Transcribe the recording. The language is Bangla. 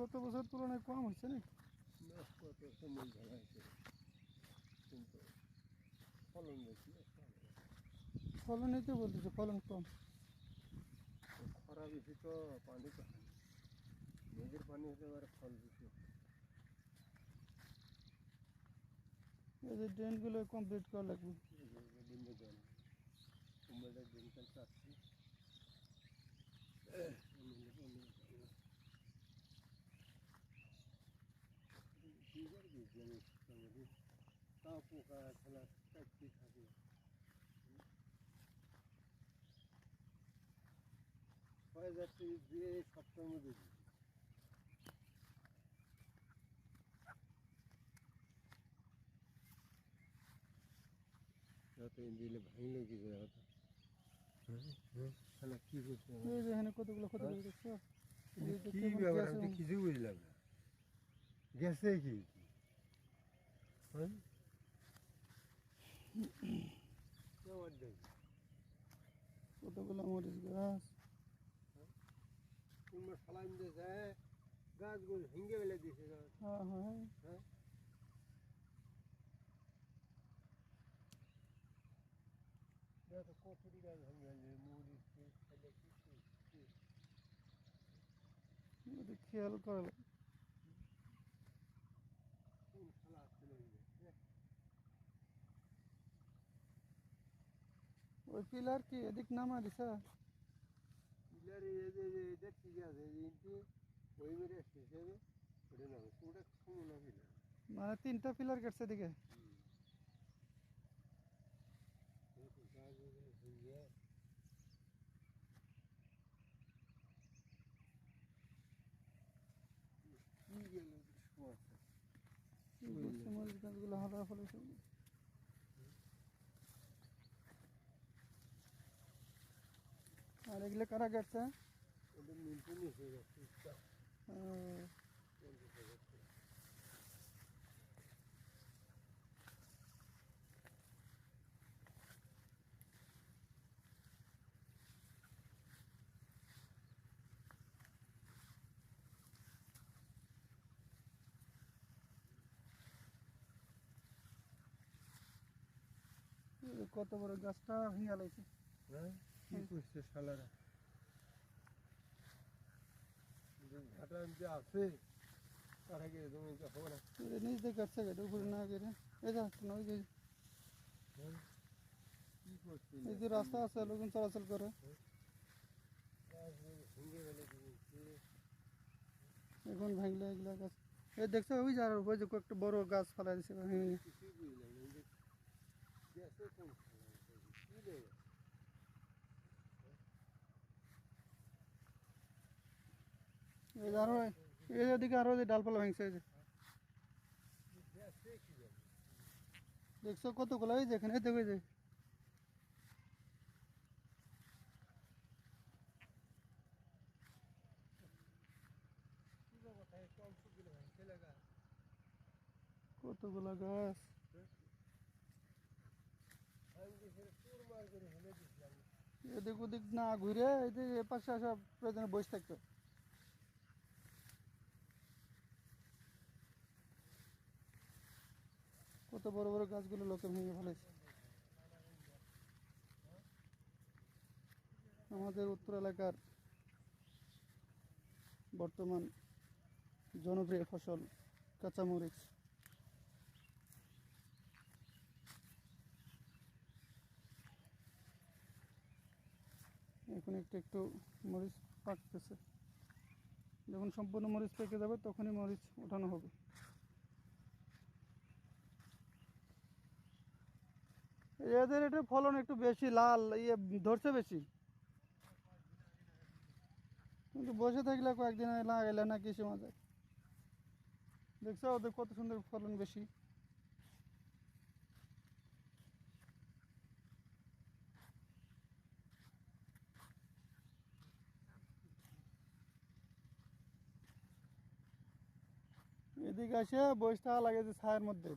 গত বছর তুলনায় কম হচ্ছে না কত সময় ঝাড়া হয়েছে কিন্তু ফলন বেশি ফলনই তো বলতেছে, ফলন কম খরা বেশি তো পানি তো। মেঘের পানি হলে এবার ফল বেশি এই ড্রেনগুলো কমপ্লিট করা লাগবে জল কুমড়াটা পোকা খেলা চাচ্ছি থাকে ছয় যাত্রী দিয়ে সপ্তাহের মধ্যে দিই গেছে কি? হ্যাঁ? কতগুলো মরিচ গাছ তোমার সালাম দিয়েছে গাছগুলো ভেঙে ফেলে দিয়েছে গাছ হ্যাঁ হ্যাঁ হ্যাঁ দেখো কতটি গাছ ভেঙে ফেলে মরিচ ফেলে কিছু ওটা খেয়াল করা লাগবে। কোন খালা ছিল ওই পিলার কি এদিক নামা দিছা পিলার এটা ঠিক আছে কিন্তু ওই মেরে হিসেবে ওটা না ওটা কমো না পিলার মানে তিনটা পিলার কাটছে এদিকে গাছগুলো ভেঙে কি গেল সমস্যা কি করছে মরিচ গাছগুলো হালা ফলে সব আর এগুলো কারা কাটছে? যে কত বড় গাছটা ভেঙে লাইছে হ্যাঁ? কি করছে শালারা? ঘাটা যে আছে তার আগে তুমি হবে না নিচ দিয়ে কাটছে গাড়ি উপরে না গেলে এই যে না ওই যে হ্যাঁ? এই যে রাস্তা আছে লোকজন চলাচল করে। এখন ভাঙলে এগুলা গাছ। এই দেখছ ওই যে আর ওই যে একটা বড় গাছ ফেলা দিছে ভেঙে কিছুই বুঝলাম না যে গ্যাসে কোন খালা কি দেবে এই যে আরও এই যে ওদিকে আরও যে ডালপালা ভাঙছে এই যে গ্যাসে কি দেবে দেখছ কতগুলো এই যে এখানে এই দেখো এই যে কি দেবো তাই কম সুবিধা হয় ছেলে গাছ কতগুলো গাছ আমি দেশের চোর মার করে হেলে দিয়েছিলাম এদিক ওদিক না ঘুরে এই যে এ পাশে আসা প্রয়োজনে বসে থাকতো কত বড় বড় গাছগুলো লোকে ভেঙে ফেলেছে। আমাদের উত্তর এলাকার বর্তমান জনপ্রিয় ফসল কাঁচামরিচ। এখন একটু একটু মরিচ পাকতেছে। যখন সম্পূর্ণ মরিচ পেকে যাবে, তখনই মরিচ ওঠানো হবে। এদের এটা ফলন একটু বেশি, লাল ইয়ে ধরছে বেশি। কিন্তু বসে থাকলে কয়েকদিন লাগাইলে না কৃষি মাঝে দেখছ ওদের কত সুন্দর ফলন বেশি। এদিকে আসে বসে লাগে যে ছায়ের মধ্যে।